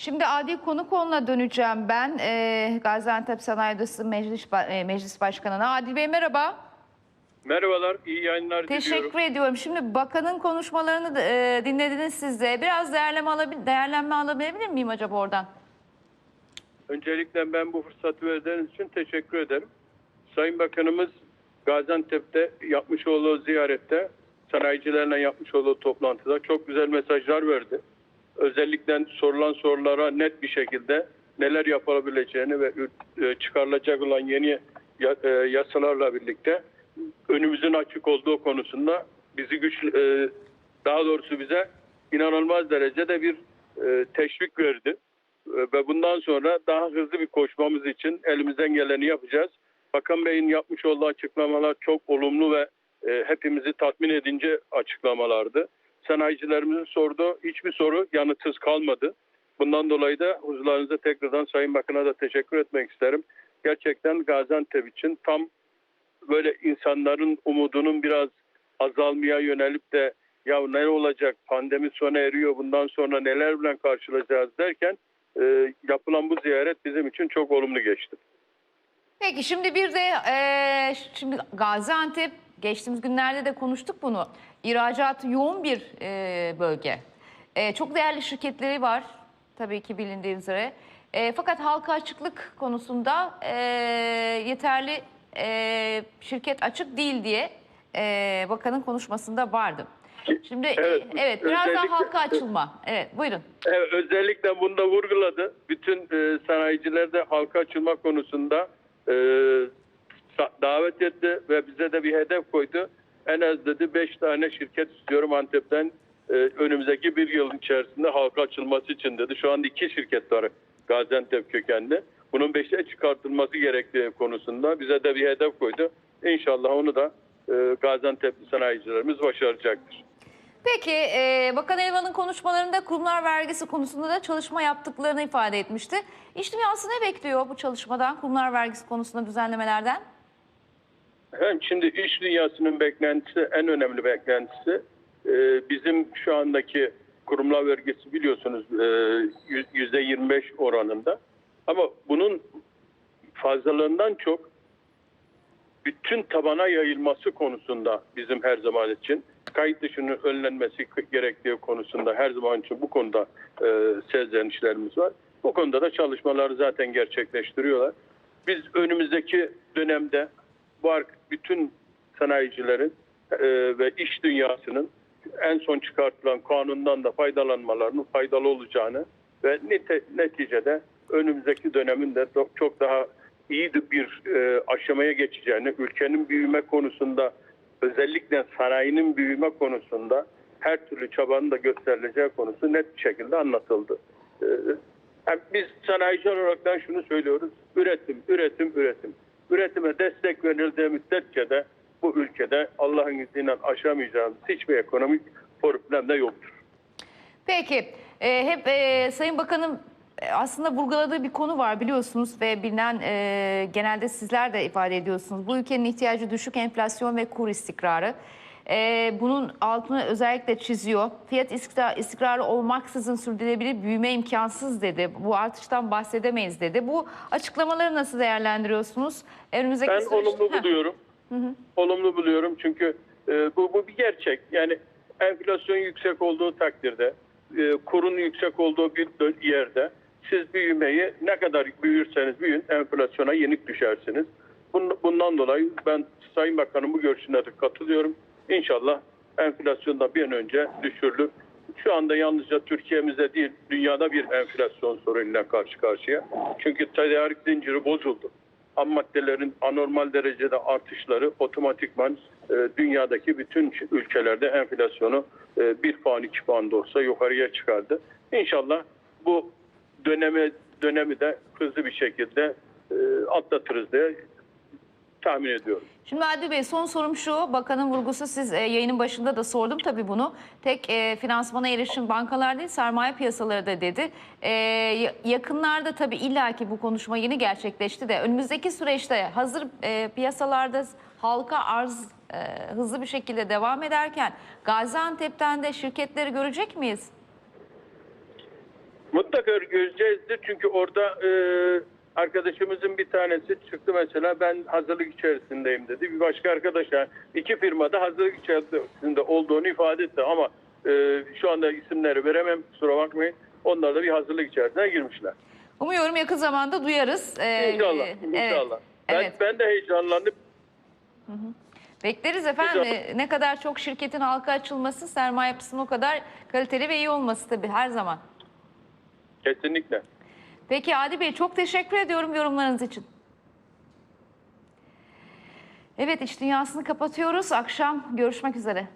Şimdi adi konu konuna döneceğim ben. Ee, Gaziantep Sanayi Odası Meclis, e, Meclis Başkanı'na. Adil Bey merhaba. Merhabalar, iyi yayınlar diliyorum. Teşekkür ediyorum. Şimdi bakanın konuşmalarını da, e, dinlediniz siz de. Biraz değerleme, alabil değerlenme alabilir miyim acaba oradan? Öncelikle ben bu fırsatı verdiğiniz için teşekkür ederim. Sayın Bakanımız Gaziantep'te yapmış olduğu ziyarette, sanayicilerle yapmış olduğu toplantıda çok güzel mesajlar verdi. Özellikle sorulan sorulara net bir şekilde neler yapılabileceğini ve e, çıkarılacak olan yeni e, yasalarla birlikte önümüzün açık olduğu konusunda bizi güç e, daha doğrusu bize inanılmaz derecede bir teşvik verdi. Ve bundan sonra daha hızlı bir koşmamız için elimizden geleni yapacağız. Bakan Bey'in yapmış olduğu açıklamalar çok olumlu ve hepimizi tatmin edince açıklamalardı. Sanayicilerimizin sorduğu hiçbir soru yanıtsız kalmadı. Bundan dolayı da huzurlarınıza tekrardan Sayın Bakan'a da teşekkür etmek isterim. Gerçekten Gaziantep için tam böyle insanların umudunun biraz azalmaya yönelip de ya ne olacak pandemi sona eriyor bundan sonra nelerle karşılaşacağız derken e, yapılan bu ziyaret bizim için çok olumlu geçti. Peki şimdi bir de e, şimdi Gaziantep geçtiğimiz günlerde de konuştuk bunu. İhracatı yoğun bir e, bölge. E, çok değerli şirketleri var tabii ki bilindiği üzere. E, fakat halka açıklık konusunda e, yeterli e, şirket açık değil diye e, bakanın konuşmasında vardı. Şimdi e, Evet, evet, biraz daha halka açılma. Evet buyurun. Evet, özellikle bunu da vurguladı. Bütün e, sanayiciler de halka açılma konusunda e, davet etti ve bize de bir hedef koydu. En az dedi 5 tane şirket istiyorum Antep'ten e, önümüzdeki bir yılın içerisinde halka açılması için dedi. Şu anda iki şirket var Gaziantep kökenli. Bunun 5'e çıkartılması gerektiği konusunda bize de bir hedef koydu. İnşallah onu da e, Gaziantep'li sanayicilerimiz başaracaktır. Peki e, Bakan Elvan'ın konuşmalarında kurumlar vergisi konusunda da çalışma yaptıklarını ifade etmişti. İş dünyası ne bekliyor bu çalışmadan, kurumlar vergisi konusunda düzenlemelerden? Hem şimdi iş dünyasının beklentisi en önemli beklentisi e, bizim şu andaki kurumlar vergisi biliyorsunuz e, yüz- yüzde 25 oranında. Ama bunun fazlalığından çok bütün tabana yayılması konusunda bizim her zaman için kayıt dışının önlenmesi gerektiği konusunda her zaman için bu konuda e, sezlenişlerimiz var. Bu konuda da çalışmaları zaten gerçekleştiriyorlar. Biz önümüzdeki dönemde bu bütün sanayicilerin e, ve iş dünyasının en son çıkartılan kanundan da faydalanmalarının faydalı olacağını ve nite- neticede önümüzdeki dönemin de çok, daha iyi bir e, aşamaya geçeceğini, ülkenin büyüme konusunda özellikle sanayinin büyüme konusunda her türlü çabanın da gösterileceği konusu net bir şekilde anlatıldı. E, yani biz sanayici olaraktan şunu söylüyoruz. Üretim, üretim, üretim. Üretime destek verildiği müddetçe de bu ülkede Allah'ın izniyle aşamayacağımız hiçbir ekonomik problem de yoktur. Peki e, hep e, Sayın Bakan'ın e, aslında vurguladığı bir konu var biliyorsunuz ve bilinen e, genelde sizler de ifade ediyorsunuz. Bu ülkenin ihtiyacı düşük enflasyon ve kur istikrarı. E, bunun altını özellikle çiziyor. Fiyat istikrar, istikrarı olmaksızın sürdürülebilir büyüme imkansız dedi. Bu artıştan bahsedemeyiz dedi. Bu açıklamaları nasıl değerlendiriyorsunuz? Önümüzdeki Ben süreçte- olumlu Heh. buluyorum. Olumlu buluyorum çünkü e, bu, bu bir gerçek. Yani enflasyon yüksek olduğu takdirde, e, kurun yüksek olduğu bir yerde siz büyümeyi ne kadar büyürseniz büyün enflasyona yenik düşersiniz. Bun- Bundan dolayı ben Sayın Bakan'ın bu görüşüne de katılıyorum. İnşallah enflasyon da bir an önce düşürülür. Şu anda yalnızca Türkiye'mizde değil, dünyada bir enflasyon sorunuyla karşı karşıya. Çünkü tedarik zinciri bozuldu ham maddelerin anormal derecede artışları otomatikman e, dünyadaki bütün ülkelerde enflasyonu e, bir puan iki puan da olsa yukarıya çıkardı. İnşallah bu dönemi dönemi de hızlı bir şekilde e, atlatırız diye tahmin ediyorum. Şimdi Adil Bey son sorum şu. Bakanın vurgusu siz e, yayının başında da sordum tabii bunu. Tek e, finansmana erişim bankalar değil sermaye piyasaları da dedi. E, ya- yakınlarda tabii illaki bu konuşma yeni gerçekleşti de önümüzdeki süreçte hazır e, piyasalarda halka arz e, hızlı bir şekilde devam ederken Gaziantep'ten de şirketleri görecek miyiz? Mutlaka göreceğizdir çünkü orada e, arkadaşımızın bir tanesi çıktı mesela ben hazırlık içerisindeyim dedi. Bir başka arkadaş yani iki firmada hazırlık içerisinde olduğunu ifade etti ama e, şu anda isimleri veremem kusura bakmayın. Onlar da bir hazırlık içerisine girmişler. Umuyorum yakın zamanda duyarız. Ee, İnşallah. evet, inşallah. Ben, Evet. ben de heyecanlandım. Bekleriz efendim. Ee, Ne kadar çok şirketin halka açılması, sermaye yapısının o kadar kaliteli ve iyi olması tabii her zaman. Kesinlikle. Peki Adi Bey çok teşekkür ediyorum yorumlarınız için. Evet iş dünyasını kapatıyoruz. Akşam görüşmek üzere.